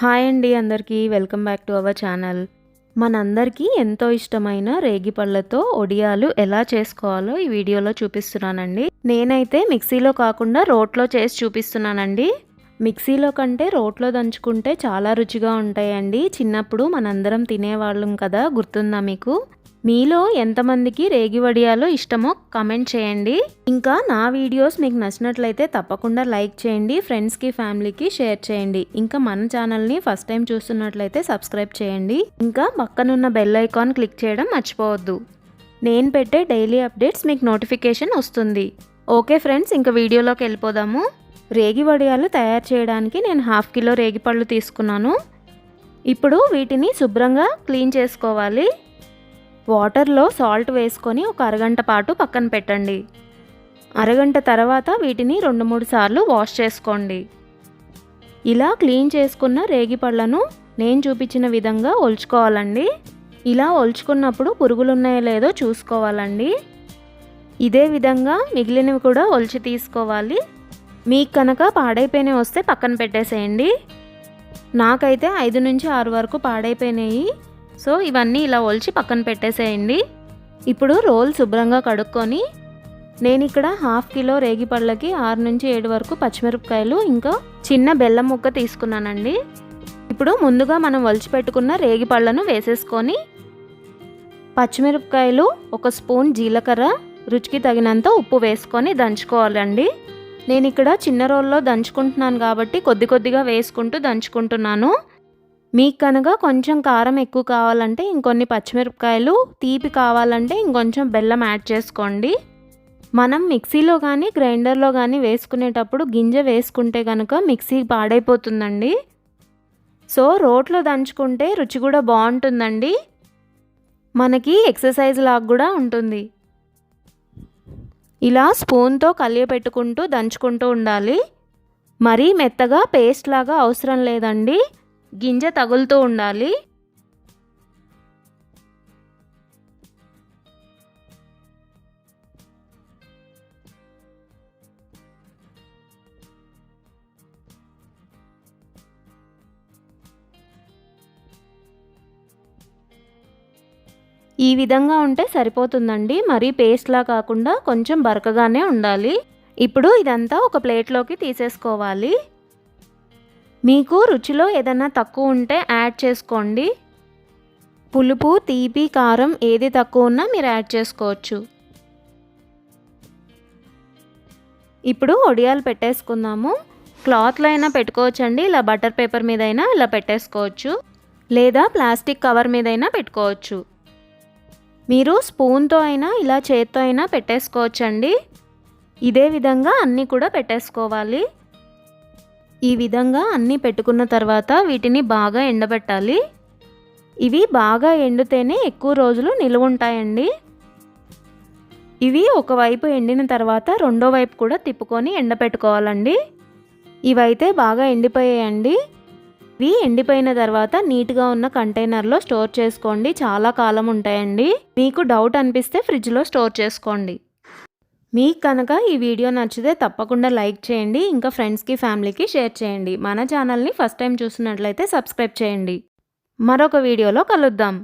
Hi అండి అందరికీ. Welcome back to our channel. మనందరికీ ఎంతో ఇష్టమైన రేగి పళ్ళతో ఒడియాలు ఎలా చేసుకోవాలో ఈ వీడియోలో చూపిస్తున్నానండి. నేనైతే మిక్సీలో కాకుండా రోట్లో చేసి చూపిస్తున్నానండి. మిక్సీలో కంటే రోట్లో దంచుకుంటే చాలా రుచిగా ఉంటాయండి. చిన్నప్పుడు మనందరం తినేవాళ్ళం కదా గుర్తుందా మీకు? మీలో ఎంతమందికి రేగి వడియాలు ఇష్టమో కమెంట్ చేయండి. ఇంకా నా వీడియోస్ మీకు నచ్చినట్లయితే తప్పకుండా లైక్ చేయండి ఫ్రెండ్స్కి ఫ్యామిలీకి షేర్ చేయండి. ఇంకా మన ఛానల్ని ఫస్ట్ టైం చూస్తున్నట్లయితే సబ్స్క్రైబ్ చేయండి. ఇంకా పక్కనున్న బెల్ ఐకాన్ క్లిక్ చేయడం మర్చిపోవద్దు. నేను పెట్టే డైలీ అప్డేట్స్ మీకు నోటిఫికేషన్ వస్తుంది. ఓకే ఫ్రెండ్స్ ఇంకా వీడియోలోకి వెళ్ళిపోదాము. రేగి వడియాలు తయారు చేయడానికి నేను హాఫ్ కిలో రేగి పళ్ళు తీసుకున్నాను. ఇప్పుడు వీటిని శుభ్రంగా క్లీన్ చేసుకోవాలి. వాటర్లో సాల్ట్ వేసుకొని ఒక అరగంట పాటు పక్కన పెట్టండి. అరగంట తర్వాత వీటిని రెండు మూడు సార్లు వాష్ చేసుకోండి. ఇలా క్లీన్ చేసుకున్న రేగి పళ్ళను నేను చూపించిన విధంగా ఒలుచుకోవాలండి. ఇలా ఒలుచుకున్నప్పుడు పురుగులు ఉన్నాయో లేదో చూసుకోవాలండి. ఇదే విధంగా మిగిలినవి కూడా ఒలిచి తీసుకోవాలి. మీకు కనుక పాడైపోయినవి వస్తే పక్కన పెట్టేసేయండి. నాకైతే ఐదు నుంచి ఆరు వరకు పాడైపోయినాయి. సో ఇవన్నీ ఇలా ఒలిచి పక్కన పెట్టేసేయండి. ఇప్పుడు రోల్ శుభ్రంగా కడుక్కొని నేను ఇక్కడ హాఫ్ కిలో రేగి పళ్ళకి ఆరు నుంచి ఏడు వరకు పచ్చిమిరపకాయలు ఇంకా చిన్న బెల్లం ముక్క తీసుకున్నానండి. ఇప్పుడు ముందుగా మనం ఒలిచిపెట్టుకున్న రేగిపళ్ళను రేగి పళ్ళను వేసేసుకొని పచ్చిమిరపకాయలు ఒక స్పూన్ జీలకర్ర రుచికి తగినంత ఉప్పు వేసుకొని దంచుకోవాలండి. నేను ఇక్కడ చిన్న రోల్లో దంచుకుంటున్నాను కాబట్టి కొద్ది కొద్దిగా వేసుకుంటూ దంచుకుంటున్నాను. మీకు కనుక కొంచెం కారం ఎక్కువ కావాలంటే ఇంకొన్ని పచ్చిమిరపకాయలు తీపి కావాలంటే ఇంకొంచెం బెల్లం యాడ్ చేసుకోండి. మనం మిక్సీలో కానీ గ్రైండర్లో కానీ వేసుకునేటప్పుడు గింజ వేసుకుంటే కనుక మిక్సీ పాడైపోతుందండి. సో రోట్లో దంచుకుంటే రుచి కూడా బాగుంటుందండి. మనకి ఎక్సర్సైజ్ లాగా కూడా ఉంటుంది. ఇలా స్పూన్తో కలియపెట్టుకుంటూ దంచుకుంటూ ఉండాలి. మరీ మెత్తగా పేస్ట్ లాగా అవసరం లేదండి. గింజ తగులుతూ ఉండాలి. ఈ విధంగా ఉంటే సరిపోతుందండి. మరీ పేస్ట్లా కాకుండా కొంచెం బరకగానే ఉండాలి. ఇప్పుడు ఇదంతా ఒక ప్లేట్లోకి తీసేసుకోవాలి. మీకు రుచిలో ఏదైనా తక్కువ ఉంటే యాడ్ చేసుకోండి. పులుపు తీపి కారం ఏది తక్కువ ఉన్నా మీరు యాడ్ చేసుకోవచ్చు. ఇప్పుడు ఒడియాలు పెట్టేసుకుందాము. క్లాత్లో అయినా పెట్టుకోవచ్చండి. ఇలా బటర్ పేపర్ మీద అయినా ఇలా పెట్టేసుకోవచ్చు. లేదా ప్లాస్టిక్ కవర్ మీద అయినా పెట్టుకోవచ్చు. మీరు స్పూన్తో అయినా ఇలా చేత్తో అయినా పెట్టేసుకోవచ్చండి. ఇదే విధంగా అన్నీ కూడా పెట్టేసుకోవాలి. ఈ విధంగా అన్నీ పెట్టుకున్న తర్వాత వీటిని బాగా ఎండబెట్టాలి. ఇవి బాగా ఎండితేనే ఎక్కువ రోజులు నిలువ ఉంటాయండి. ఇవి ఒకవైపు ఎండిన తర్వాత రెండో వైపు కూడా తిప్పుకొని ఎండపెట్టుకోవాలండి. ఇవైతే బాగా ఎండిపోయాయండి. ఇవి ఎండిపోయిన తర్వాత నీట్గా ఉన్న కంటైనర్లో స్టోర్ చేసుకోండి. చాలా కాలం ఉంటాయండి. మీకు డౌట్ అనిపిస్తే ఫ్రిడ్జ్లో స్టోర్ చేసుకోండి. మీకు కనుక ఈ వీడియో నచ్చితే తప్పకుండా లైక్ చేయండి ఇంకా ఫ్రెండ్స్కి ఫ్యామిలీకి షేర్ చేయండి. మన ఛానల్ని ఫస్ట్ టైం చూసినట్లయితే సబ్స్క్రైబ్ చేయండి. మరొక వీడియోలో కలుద్దాం.